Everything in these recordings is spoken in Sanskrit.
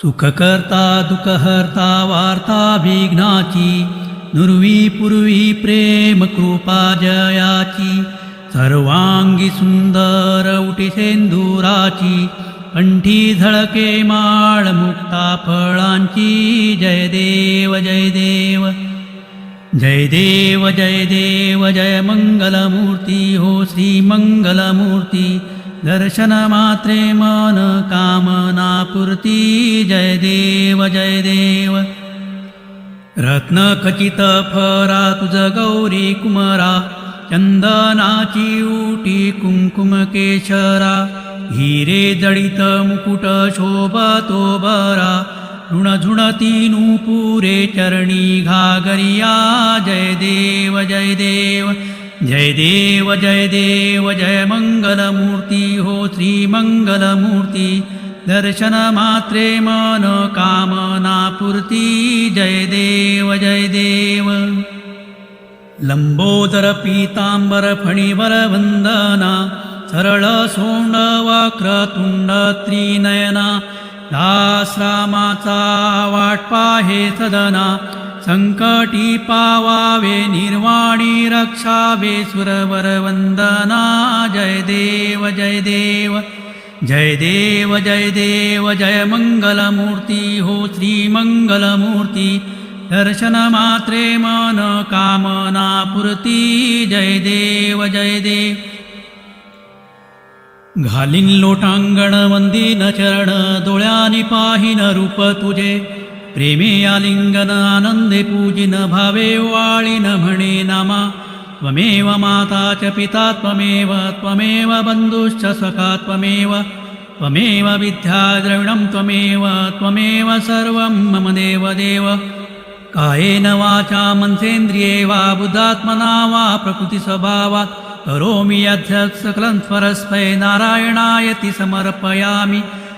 सुखकर्ता दुःखहर्ता वार्ता विघ्नाची नुर्वी पूर्वी प्रेम कृपा जयाची सर्वांगी सुंदर उटी सेंदुराची कंठी झळके माळ मुक्ता फळांची जय देव जय देव. जय देव जय देव जय मंगलमूर्ती हो श्री मंगलमूर्ती दर्शन मात्रे मन कामना पूर्ती जय देव जय देव। रत्नखचित फरा तुझ गौरी कुमरा चंदनाची उटी कुंकुम केशरा हिरे जडित मुकुट शोभतो बरा ऋणझुणती पुरे चरणी घागरिया। जय देव जय देव। जय देव जय देव जय मंगलमूर्ती हो श्री मंगलमूर्ती दर्शन मात्रे मन कामना पूर्ती जय देव जय देव लंबोदर पीतांबर फणीवर वंदना सरळ सोंड वक्रतुंड त्रिनयना। दासरामाचा वाटपा हे सदना संकटी पावावे निर्वाणी रक्षावे सुरवर वंदना जय देव जय देव। जय देव जय देव। जय मंगलमूर्ती हो श्री मंगलमूर्ती। दर्शन मात्रे मन कामना पूर्ती जय देव जय देव। घालीन लोटांगण वंदीन चरण डोळ्यानी पाहिन रूप तुझे प्रेमे आलिंगन आनंदे पूजिन भावे वाळीन म्हणे नामा। त्वमेव माता च पिता त्वमेव त्वमेव बन्धुश्च सखा त्वमेव त्वमेव विद्या द्रविणं त्वमेव त्वमेव सर्वं मम देव देव। कायेन वाचा मनसेन्द्रिये वा बुद्धात्मना वा प्रकृतिस्वभावात् करोमि यद्यत् सकलं स्वरस्मै नारायणायति समर्पयामि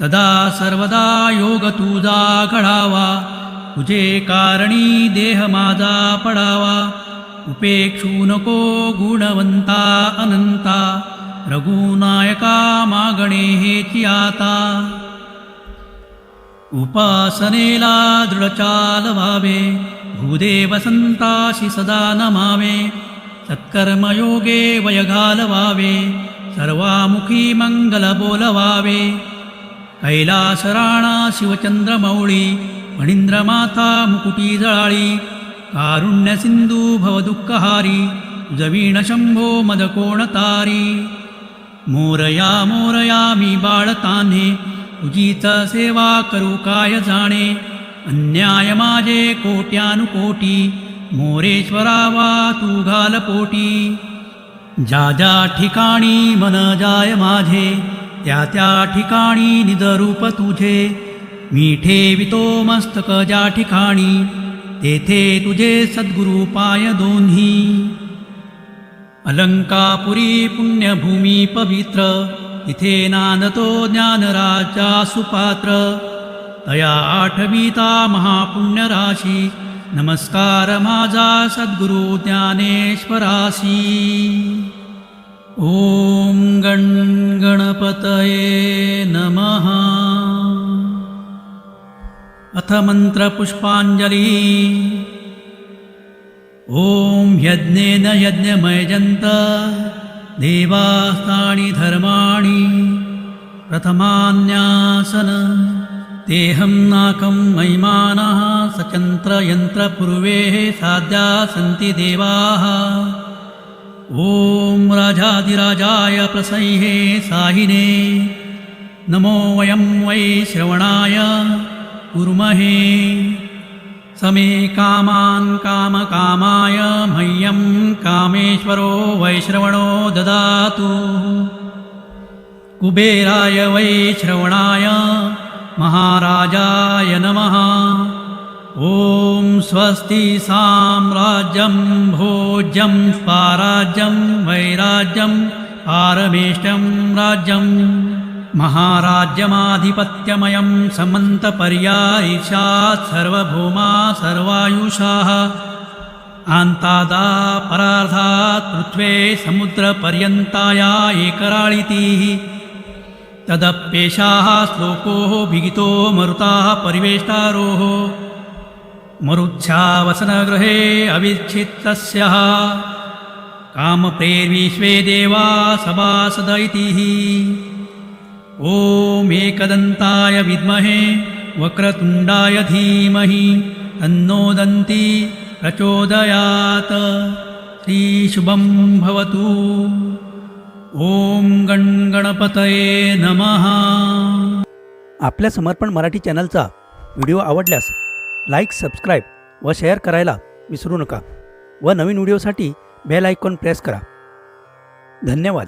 सदा सर्वदा योग तुझा घडावा तुझे कारणी देह माझा पडावा उपेक्षू नको गुणवंता अनंता रघुनायका मागणे हेची आता उपासनेला दृढचाल व्हावे भूदेव संताशी सदा नमावे सत्कर्मयोगे वय घालवावे सर्वामुखी मंगल बोलवावे कैलासराणा शिवचंद्रमौळी मणींद्रमाता मुकुटी जळाळी कारुण्यसिंधू भवदुःखहारी जवीण शंभो मदकोणतारी। मोरया मोरया मी बाळताने तुझीच सेवा करू काय जाणे? अन्याय माझे कोट्यानुकोटी मोरेश्वरा वा तू घाल पोटी ज्या ज्या ठिकाणी मन जाय माझे त्या त्या ठिकाणी निजरूप तुझे. मी ठेवितो मस्तक ज्या ठिकाणी तेथे तुझे सद्गुरु पाय दोन्ही. अलंकापुरी पुण्यभूमी पवित्र इथे नांदतो ज्ञानराजा सुपात्र. तया आठविता महापुण्यराशी नमस्कार माझा सद्गुरु ज्ञानेश्वरासी ॐ गण गणपतये नमः। अथ मन्त्रपुष्पाञ्जली। ॐ यज्ञेन यज्ञमयजन्त देवास्तानि धर्माणि प्रथमान्यासन तेऽहं नाकं महिमानः सचन्त्रयन्त्रपूर्वेः साध्या सन्ति देवाः ॐ राजाधिराजाय प्रसह्ये साहिने। नमो वयं वै श्रवणाय कुर्महे। समे कामान् कामकामाय मह्यं कामेश्वरो वैश्रवणो ददातु। कुबेराय वैश्रवणाय महाराजाय नमः ॐ स्वस्ति साम्राज्यं भोज्यं स्वाराज्यं वैराज्यं पारमेष्टं राज्यम् महाराज्यमाधिपत्यमयं समन्तपर्यायिषात् सर्वभौमा सर्वायुषाः। आन्तादा परार्धात् पृथ्वे समुद्रपर्यन्ताया एकराळितिः। तदप्येषाः श्लोको विगितो मरुताः परिवेष्टारोः मरुच्छावसनगृहे अविच्छित्तस्य। कामप्रेर्विश्वे देवा सभासद इति। ओमेकदन्ताय एकदन्ताय विद्महे वक्रतुण्डाय धीमहि तन्नो दन्ती प्रचोदयात्। श्रीशुभं भवतु। ॐ गणगणपतये नमः। आपल्या समर्पण मराठी चॅनलचा व्हिडिओ आवडल्यास लाईक सबस्क्राईब व शेअर करायला विसरू नका व नवीन व्हिडिओसाठी बेल आयकॉन प्रेस करा. धन्यवाद.